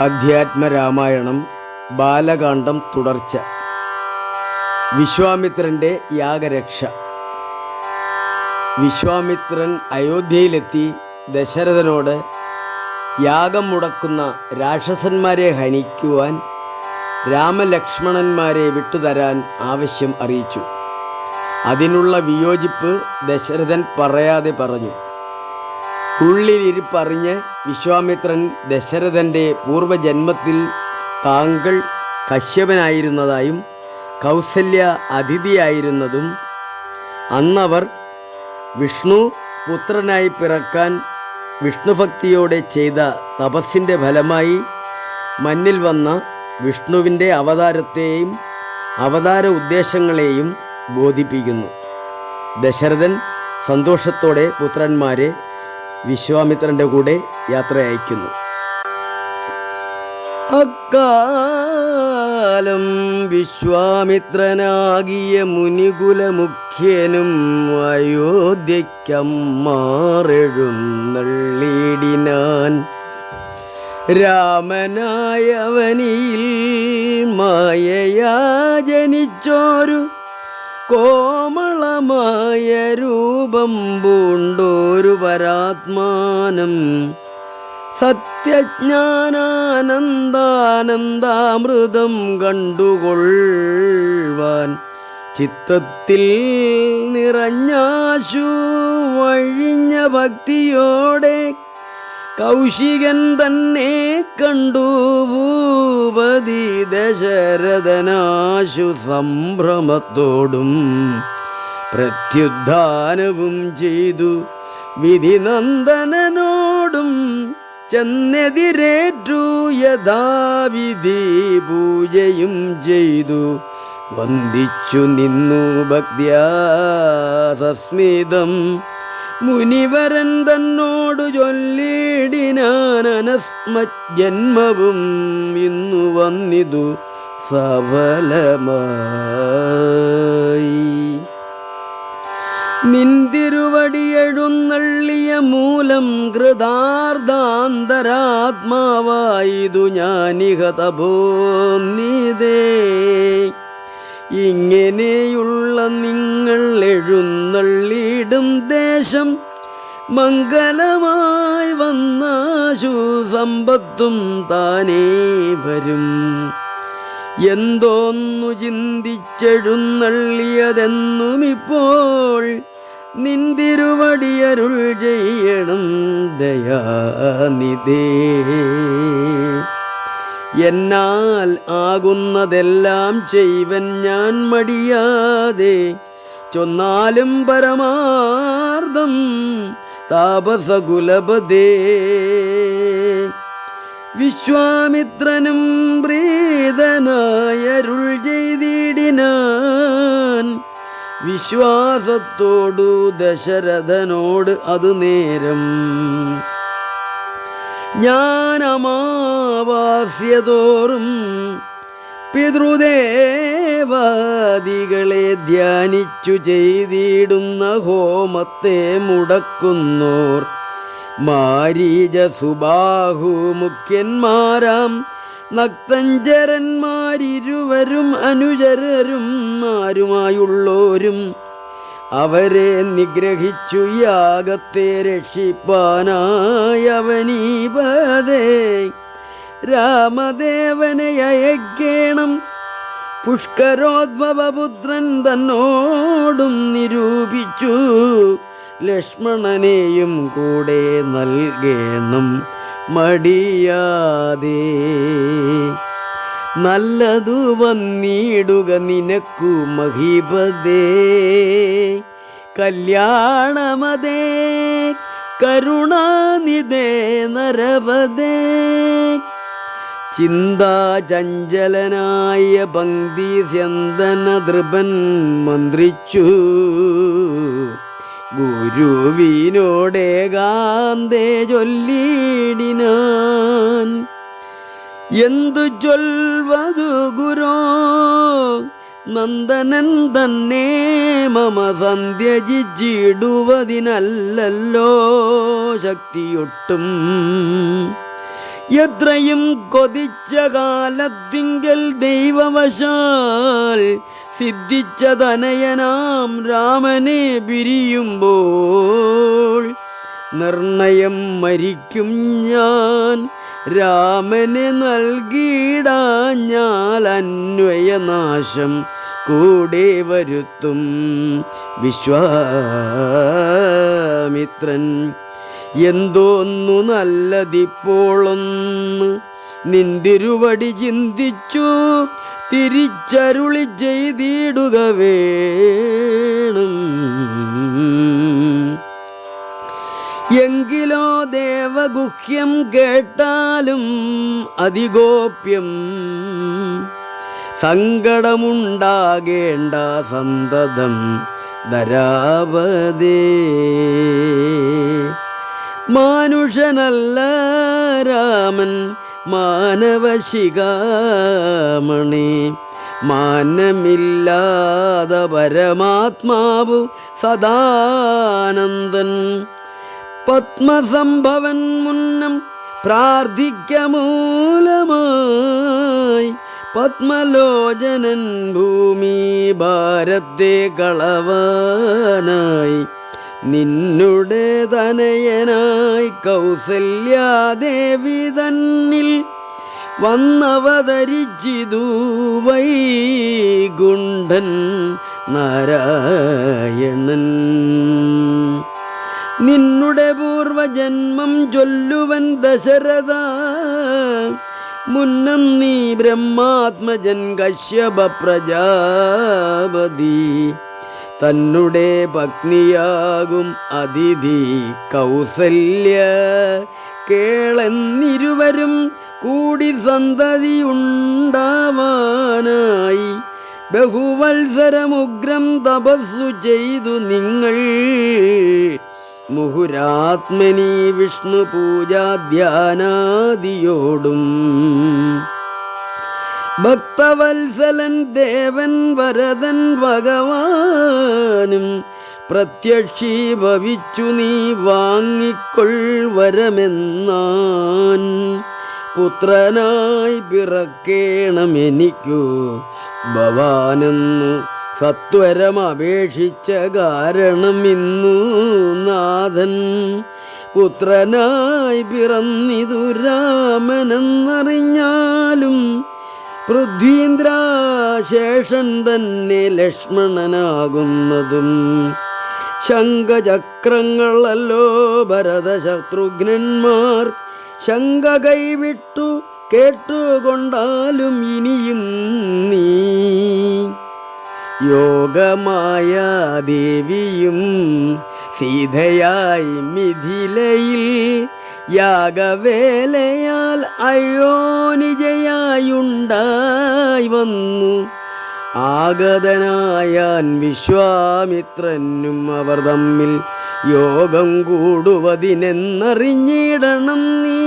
അധ്യാത്മരാമായണം ബാലകാന്ഡം തുടർച്ച. വിശ്വാമിത്രന്റെ യാഗരക്ഷ. വിശ്വാമിത്രൻ അയോധ്യയിലെത്തി ദശരഥനോട് യാഗം മുടക്കുന്ന രാക്ഷസന്മാരെ ഹനിക്കുവാൻ രാമലക്ഷ്മണന്മാരെ വിട്ടുതരാൻ ആവശ്യം അറിയിച്ചു. അതിനുള്ള വിയോജിപ്പ് ദശരഥൻ പറയാതെ പറഞ്ഞു. ഉള്ളിലിരിപ്പറിഞ്ഞ് വിശ്വാമിത്രൻ ദശരഥന്റെ പൂർവജന്മത്തിൽ താങ്കൾ കശ്യപനായിരുന്നതായും കൗസല്യ അതിഥിയായിരുന്നതും അന്നവർ വിഷ്ണു പുത്രനായി പിറക്കാൻ വിഷ്ണുഭക്തിയോടെ ചെയ്ത തപസ്സിന്റെ ഫലമായി മന്നിൽ വന്ന വിഷ്ണുവിന്റെ അവതാരത്തെയും അവതാര ഉദ്ദേശങ്ങളെയും ബോധിപ്പിക്കുന്നു. ദശരഥൻ സന്തോഷത്തോടെ പുത്രന്മാരെ വിശ്വാമിത്രന്റെ കൂടെ യാത്ര അയക്കുന്നു അക്കാലം വിശ്വാമിത്രനാകിയ മുനികുലമുഖ്യനും അയോധ്യക്കമ്മാറെഴുന്നള്ളിടിനാൻ രാമനായവനിയിൽ മായയാ ജനിച്ചോരു കോമളമായ രൂപം പൂണ്ടോരു പരാത്മാനം. സത്യജ്ഞാനാനന്ദാനന്ദാമൃതം കണ്ടുകൊള്ളുവാൻ ചിത്തത്തിൽ നിറഞ്ഞാശു വഴിഞ്ഞ ഭക്തിയോടെ കൗശികൻ തന്നെ കണ്ടു ഭൂപതി ദശരഥനാശു സംഭ്രമത്തോടും പ്രത്യുദ്ധാനവും ചെയ്തു. വിധിനന്ദനോടും ചെന്നെതിരേറ്റു യഥാവിധി പൂജയും ചെയ്തു. വന്ദിച്ചു നിന്നു ഭക്തിയാസസ്മിതം. മുനിവരൻ തന്നോടു ചൊല്ലിടിനാനസ്മജന്മവും ഇന്നു വന്നിതു സഫലമായി. നിന്തിരുവടിയെഴുന്നള്ളിയ മൂലം കൃതാർദ്ധാന്തരാത്മാവായിതു ഞാനിഹ നീതേ. ഇങ്ങനെയുള്ള നിങ്ങൾ എഴുന്നള്ളിയിടും ദേശം മംഗലമായി വന്നാശു സമ്പത്തും താനേ വരും. എന്തോന്നു ചിന്തിച്ചെഴുന്നള്ളിയതെന്നുമിപ്പോൾ നിന്തിരുവടിയരുൾ ചെയ്യണം ദയാനിതേ എന്നാൽ ആകുന്നതെല്ലാം ചെയ്വൻ ഞാൻ മടിയാതെ ചൊന്നാലും പരമാർദ്ദം താപസകുലപതേ വിശ്വാമിത്രനും പ്രീതനായരുൾ ചെയ്തിടിനാൻ. വിശ്വാസത്തോടു ദശരഥനോട് അത് നേരം. ഞാൻ അമാവാസ്യതോറും പിതൃദേവാദികളെ ധ്യാനിച്ചു ചെയ്തിടുന്ന ഹോമത്തെ മുടക്കുന്നോർ. മാരീജ സുബാഹു മുഖ്യന്മാരാം നക്തഞ്ചരന്മാരിരുവരും അനുചരരും ആരുമായുള്ളോരും. അവരെ നിഗ്രഹിച്ചു യാഗത്തെ രക്ഷിപ്പാനായവനീപതേ. രാമദേവനെ അയക്കേണം. പുഷ്കരോദ്ഭവപുത്രൻ തന്നോടും നിരൂപിച്ചു. ലക്ഷ്മണനെയും കൂടെ നൽകേണം മടിയാതെ. നല്ലതു വന്നിടുക നിനക്കു മഹിപതേ. കല്യാണമതേ കരുണാനിതേ നരപതേ. ചിന്താചഞ്ചലനായ പങ്ക്തി സ്യന്തന ദൃപൻ മന്ത്രിച്ചു. ഗുരുവിനോടേകാന്തേ ചൊല്ലിടിനാൻ. എന്തു ചൊൽവതു ഗുരോ? നന്ദനൻ തന്നെ മമ സന്ധ്യജിച്ചിടുവതിനല്ലല്ലോ ശക്തിയൊട്ടും. എത്രയും കൊതിച്ച കാലത്തിങ്കൽ ദൈവവശാൽ സിദ്ധിച്ച തനയനാം രാമനെ പിരിയുമ്പോൾ നിർണയം മരിക്കും ഞാൻ. രാമനെ നൽകിയിടാഞ്ഞാൽ അന്വയനാശം. കൂടെ വരുത്തും വിശ്വാമിത്രൻ. എന്തോന്നു നല്ലതിപ്പോളൊന്ന് നിന്തിരുവടി ചിന്തിച്ചു. തിരിച്ചരുളി ചെയ്തിടുക വേണം എങ്കിലോ ദേവഗുഹ്യം കേട്ടാലും അതിഗോപ്യം. സങ്കടമുണ്ടാകേണ്ട സന്തതം ധരാപതേ. മാനുഷനല്ല രാമൻ മാനവശികാമണി മാനമില്ലാത പരമാത്മാവു സദാനന്ദൻ. പത്മസംഭവൻ മുന്നം പ്രാർത്ഥിക്കമൂലമായി പത്മലോചനൻ ഭൂമി ഭാരത്തെ കളവാനായി. നിന്നുടെ തനയനായി കൗസല്യാദേവി തന്നിൽ വന്നവതരിച്ചിതു ഗുണ്ടൻ നാരായണൻ. നിന്നുടെ പൂർവജന്മം ചൊല്ലുവൻ ദശരഥ മുന്നം നീ ബ്രഹ്മാത്മജൻ കശ്യപ പ്രജാപതി തന്നുടെ ഭഗ്നിയാകും അതിഥി കൗസല്യ. കേളന്നിരുവരും കൂടി സന്തതി ഉണ്ടാവാനായി ബഹുവത്സരമുഗ്രം തപസ്സു ചെയ്തു നിങ്ങൾ. മുഹുരാത്മനി വിഷ്ണു പൂജാധ്യാനാദിയോടും ഭക്തവത്സലൻ ദേവൻ വരദൻ ഭഗവാനും പ്രത്യക്ഷീഭവിച്ചു നീ വാങ്ങിക്കൊൾ വരമെന്നാൻ. പുത്രനായി പിറക്കേണമെനിക്കു ഭവാനെന്നു സത്വരം അപേക്ഷിച്ച കാരണം ഇന്നു നാഥൻ. പുത്രനായി പിറന്നിതു രാമനെന്നറിഞ്ഞാലും പൃഥ്വീന്ദ്രാശേഷൻ തന്നെ ലക്ഷ്മണനാകുന്നതും. ശംഖചക്രങ്ങളല്ലോ ഭരതശത്രുഘ്നന്മാർ. ശങ്ക കൈവിട്ടു കേട്ടുകൊണ്ടാലും ഇനിയും നീ. യോഗമായ ദേവിയും സീതയായി മിഥിലയിൽ യാഗവേലയാൽ അയോനിജയായുണ്ടായി വന്നു. ആഗതനായാൻ വിശ്വാമിത്രനും അവർ തമ്മിൽ യോഗം കൂടുവതിനെന്നറിഞ്ഞിടണം നീ.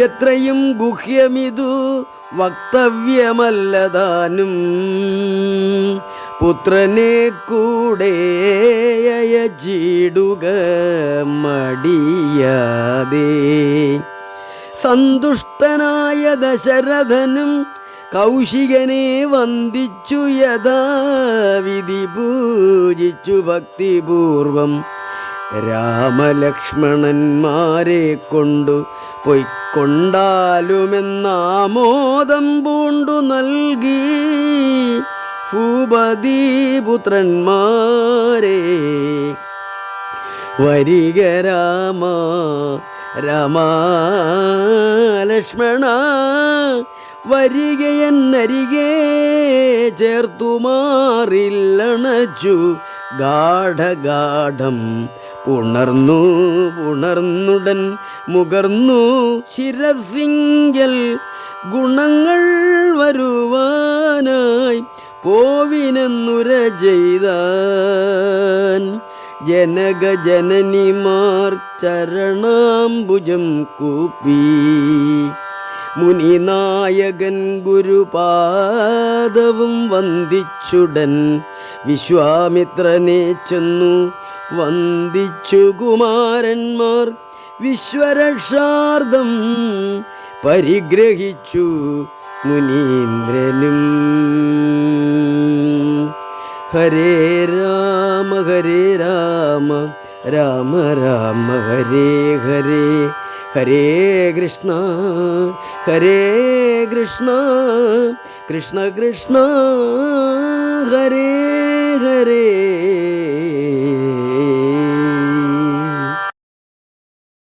എത്രയും ഗുഹ്യമിതു വക്തവ്യമല്ലതാനും പുത്രനെ കൂടെ അയച്ചിടുക മടിയാതെ. സന്തുഷ്ടനായ ദശരഥനും കൗശികനെ വന്ദിച്ചു യഥാവിധി പൂജിച്ചു ഭക്തിപൂർവം രാമലക്ഷ്മണന്മാരെ കൊണ്ടു പൊയ്ക്കൊണ്ടാലുമെന്നാമോദം പൂണ്ടു നൽകി. ഭൂപതി പുത്രന്മാരെ വരിക രാമ രാമ ലക്ഷ്മണ വരികയെന്നരികെ ചേർത്തു മാറില്ലണച്ചു ഗാഠഗാഠം ഉണർന്നു ഉണർന്നുടൻ മുകർന്നു ശിരസിങ്കൽ ഗുണങ്ങൾ വരുവാനായി പോവിനെന്നുര ചെയ്താൻ ജനകജനനിമാർ ചരണാംബുജം കൂപ്പി. മുനിനായകൻ ഗുരുപാദവും വന്ദിച്ചുടൻ വിശ്വാമിത്രനെ ചെന്നു വന്ദിച്ചു കുമാരന്മാർ വിശ്വരക്ഷാർത്ഥം പരിഗ്രഹിച്ചു. മുനീന്ദ്രനും. ഹരേ രാമ ഹരേ രാമ രാമ രാമ ഹരേ ഹരേ ഹരേ കൃഷ്ണ ഹരേ കൃഷ്ണ കൃഷ്ണ കൃഷ്ണ ഹരേ